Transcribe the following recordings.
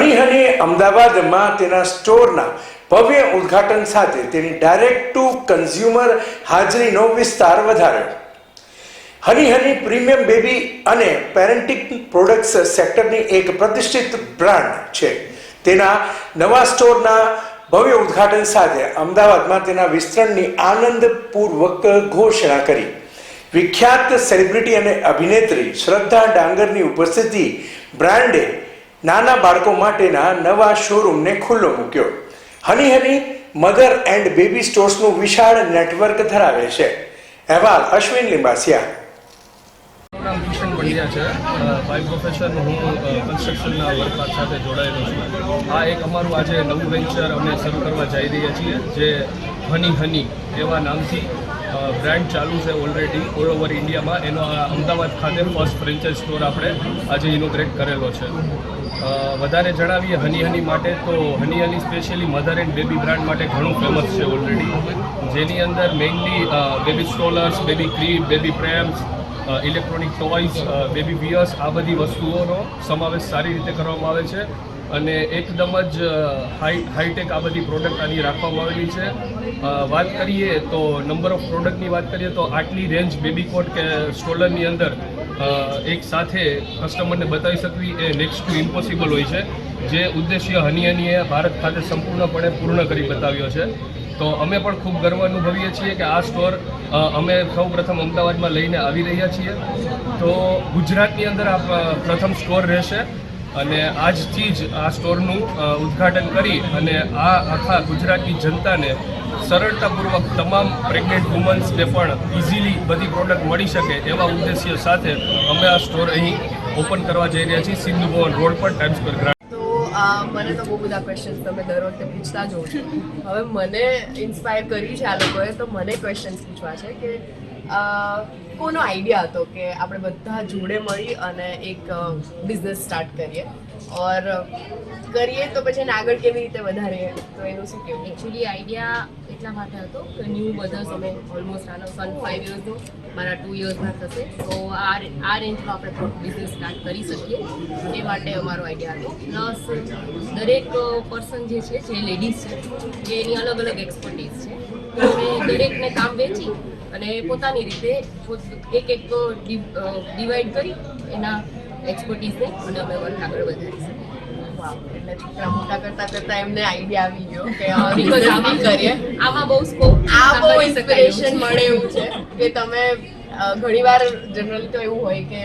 હની અમદાવાદમાં તેના સ્ટોરના ભવ્ય ઉદ્ઘાટન સાથે તેની ડાયરેક્ટ ટુ કન્ઝ્યુમર હાજરીનો વિસ્તાર વધાર્યો. હની પ્રીમિયમ બેબી અને પેરેન્ટિંગ પ્રોડક્ટ્સ સેક્ટરની એક પ્રતિષ્ઠિત બ્રાન્ડ છે. તેના નવા સ્ટોરના ભવ્ય ઉદ્ઘાટન સાથે અમદાવાદમાં તેના વિસ્તરણની આનંદપૂર્વક ઘોષણા કરી. વિખ્યાત સેલિબ્રિટી અને અભિનેત્રી શ્રદ્ધા ડાંગરની ઉપસ્થિતિ બ્રાન્ડે નાના બાળકો માટેના નવા શોરૂમને ખુલ્લો મૂક્યો. Honey honey, mother and baby સ્ટોર્સનું વિશાળ નેટવર્ક ધરાવે છે. અહેવાલ અશ્વિન લિંબાસિયા. નામ કિશન છે. બાય પ્રોફેશન હું કન્સ્ટ્રક્શનના વર્કમાં સાથે જોડાયેલો છું. આ એક અમારું આજે નવું વેન્ચર અમે શરૂ કરવા જઈ રહ્યા છીએ, જે હની હની એવા નામથી બ્રાન્ડ ચાલુ છે ઓલરેડી ઓલ ઓવર ઇન્ડિયામાં એનો અમદાવાદ ખાતે ફર્સ્ટ ફ્રેન્ચાઇઝ સ્ટોર આપણે આજે ઇનોગ્રેટ કરેલો છે. વધારે જણાવીએ હની હની માટે તો honey honey specially mother and baby brand માટે ઘણું ફેમસ છે ઓલરેડી જેની અંદર mainly baby strollers baby cream baby prams electronic toys baby wears આ બધી વસ્તુઓનો સમાવેશ સારી રીતે કરવામાં આવે છે. અને એકદમ જ હાઈ હાઈટેક આ બધી પ્રોડક્ટ આની રાખવામાં આવેલી છે. વાત કરીએ તો નંબર ઓફ પ્રોડક્ટની વાત કરીએ તો આટલી રેન્જ બેબી કોટ કે સ્ટોલરની અંદર એક સાથે કસ્ટમરને બતાવી શકવી એ નેક્સ્ટ ટુ ઇમ્પોસિબલ હોય છે. જે ઉદ્દેશ્ય હની હનીએ ભારત ખાતે સંપૂર્ણપણે પૂર્ણ કરી બતાવ્યો છે. તો અમે પણ ખૂબ ગર્વ અનુભવીએ છીએ કે આ સ્ટોર અમે સૌ પ્રથમ અમદાવાદમાં લઈને આવી રહ્યા છીએ. તો ગુજરાતની અંદર આ પ્રથમ સ્ટોર રહેશે. અને આજથી જ આ સ્ટોરનું ઉદ્ઘાટન કરી અને આ આખા ગુજરાતની જનતાને સરળતાપૂર્વક તમામ પ્રેગ્નેન્ટ વુમન્સને પણ ઇઝીલી બધી પ્રોડક્ટ મળી શકે એવા ઉદ્દેશ્ય સાથે અમે આ સ્ટોર અહીં ઓપન કરવા જઈ રહ્યા છીએ સિંધુ ભવન રોડ પર ટાઈમ્સ સ્ક્વેર આ મને તો બહુ બધા ક્વેશ્ચન્સ તમે દર વખતે પૂછતા જ છો. હવે મને ઇન્સ્પાયર કરી છે આ લોકોએ, તો મને ક્વેશ્ચન્સ પૂછવા છે કે કોનો આઈડિયા હતો કે આપણે બધા જોડે મળી અને એક બિઝનેસ સ્ટાર્ટ કરીએ? ઓર, કરીએ તો પછી એને આગળ કેવી રીતે વધારે તો એનું શું કહેવું એકચ્યુઅલી આઈડિયા એટલા માટે હતો કે ન્યૂ બધર્સ અમે ઓલમોસ્ટ આનો સન ફાઇવ યર્સનો મારા ટુ યર્સના થશે. તો આ આ રેન્જમાં આપણે બિઝનેસ સ્ટાર્ટ કરી શકીએ. એ માટે અમારો આઈડિયા હતો. પ્લસ દરેક પર્સન જે છે, જે લેડીઝ છે, એની અલગ અલગ એક્સપર્ટીઝ છે. અમે દરેકને કામ વેચી અને પોતાની રીતે એક એક ડિવાઈડ કરી એના એક્સપર્ટીઝને અને અમે વર્ક આગળ વધારી શકીએ. એટલે છોકરા મોટા કરતા કરતા એમને આઈડિયા આવી ગયો કે આ આમાં કરીએ. આમાં બહુ સ્કોપ આ બહુ ઇન્સ્પિરેશન મળે એવું છે કે તમે ઘણીવાર જનરલી તો એવું હોય કે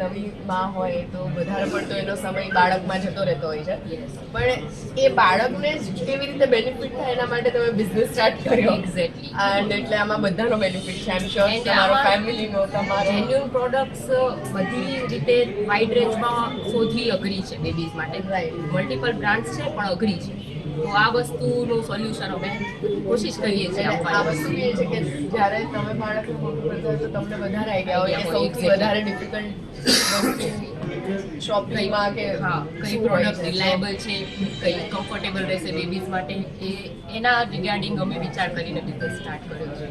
નવી માં હોય તો વધારે પડતો એનો સમય બાળકમાં જતો રહેતો હોય છે. પણ એ બાળકને જ કેવી રીતે બેનિફિટ થાય એના માટે તમે બિઝનેસ સ્ટાર્ટ કર્યો. એક્ઝેક્ટલી એન્ડ એટલે આમાં બધાનો બેનિફિટ છે આમ શ્યોર તમારો ફેમિલીનો તમારો. જેન્યુઅન પ્રોડક્ટ્સ બધી રીતે વાઇડ રેન્જમાં શોધવી અઘરી છે બેબીઝ માટે. રાઈટ મલ્ટિપલ બ્રાન્ડ્સ છે પણ અઘરી છે. તો આ વસ્તુનું સોલ્યુશન અમે કોશિશ કરીએ છીએ આ વસ્તુ એ છે કે જ્યારે તમે બાળકને મોટું કરતા હોય તો તમને વધારે આઈડિયા હોય કે સૌથી વધારે ડિફિકલ્ટ શોપિંગમાં કે હા કઈ પ્રોડક્ટ. રિલાયબલ છે? કઈ કમ્ફર્ટેબલ રહેશે બેબીઝ માટે એ એના રિગાર્ડિંગ અમે વિચાર કરીને બિઝનેસ સ્ટાર્ટ કર્યો છે.